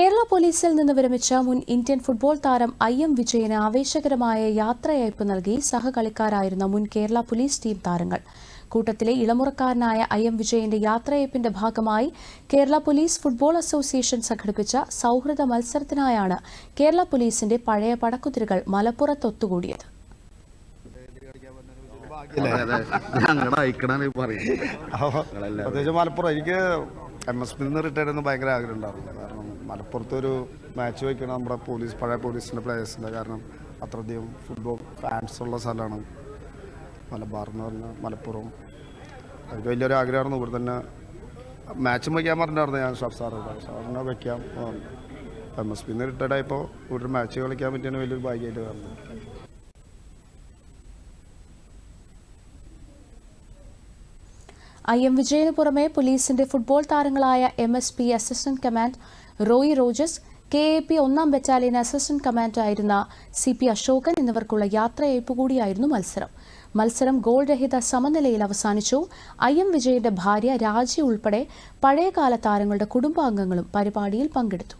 കേരള പോലീസിൽ നിന്ന് വിരമിച്ച മുൻ ഇന്ത്യൻ ഫുട്ബോൾ താരം ഐ എം വിജയന് ആവേശകരമായ യാത്രയയപ്പ് നൽകി സഹകളിക്കാരായിരുന്ന മുൻ കേരള പോലീസ് ടീം താരങ്ങൾ. കൂട്ടത്തിലെ ഇളമുറക്കാരനായ ഐ എം വിജയന്റെ യാത്രയയപ്പിന്റെ ഭാഗമായി കേരള പോലീസ് ഫുട്ബോൾ അസോസിയേഷൻ സംഘടിപ്പിച്ച സൗഹൃദ മത്സരത്തിനായാണ് കേരള പോലീസിന്റെ പഴയ പടക്കുതിരകൾ മലപ്പുറത്ത് ഒത്തുകൂടിയത് ഞങ്ങളുടെ അയക്കണ പറയും പ്രത്യേകിച്ച് മലപ്പുറം. എനിക്ക് എം എസ് നിന്ന് റിട്ടയർ ചെയ്യുന്ന ഭയങ്കര ആഗ്രഹം ഉണ്ടായിരുന്നു കാരണം മലപ്പുറത്തൊരു മാച്ച് വയ്ക്കണം നമ്മുടെ പോലീസ് പഴയ പോലീസിന്റെ പ്ലേയേഴ്സിന്റെ കാരണം അത്രയധികം ഫുട്ബോൾ ഫാൻസ് ഉള്ള സ്ഥലമാണ് മലബാർ എന്ന് പറഞ്ഞാൽ മലപ്പുറം. എനിക്ക് വലിയൊരു ആഗ്രഹമായിരുന്നു. ഇവിടെ തന്നെ മാച്ചും വയ്ക്കാൻ പറഞ്ഞിട്ടുണ്ടായിരുന്നു ഞാൻ ഷാഫ് സാറോട്. സാറിനെ വയ്ക്കാം എം എസ് പിന്ന് റിട്ടയർഡായപ്പോൾ ഇവിടെ മാച്ച് കളിക്കാൻ പറ്റിയാണ് വലിയൊരു ഭാഗ്യമായിട്ട് കാണുന്നത് ഐ എം വിജയന് പുറമെ പോലീസിന്റെ ഫുട്ബോൾ താരങ്ങളായ M S P assistant command Roy Rogers K A P ഒന്നാം ബറ്റാലിയൻ അസിസ്റ്റന്റ് കമാൻഡറായിരുന്ന സി പി അശോകൻ എന്നിവർക്കുള്ള യാത്രയയപ്പ് കൂടിയായിരുന്നു മത്സരം. മത്സരം ഗോൾ രഹിത സമനിലയിൽ അവസാനിച്ചു. ഐ എം വിജയന്റെ ഭാര്യ രാജി ഉൾപ്പെടെ പഴയകാല താരങ്ങളുടെ കുടുംബാംഗങ്ങളും പരിപാടിയിൽ പങ്കെടുത്തു.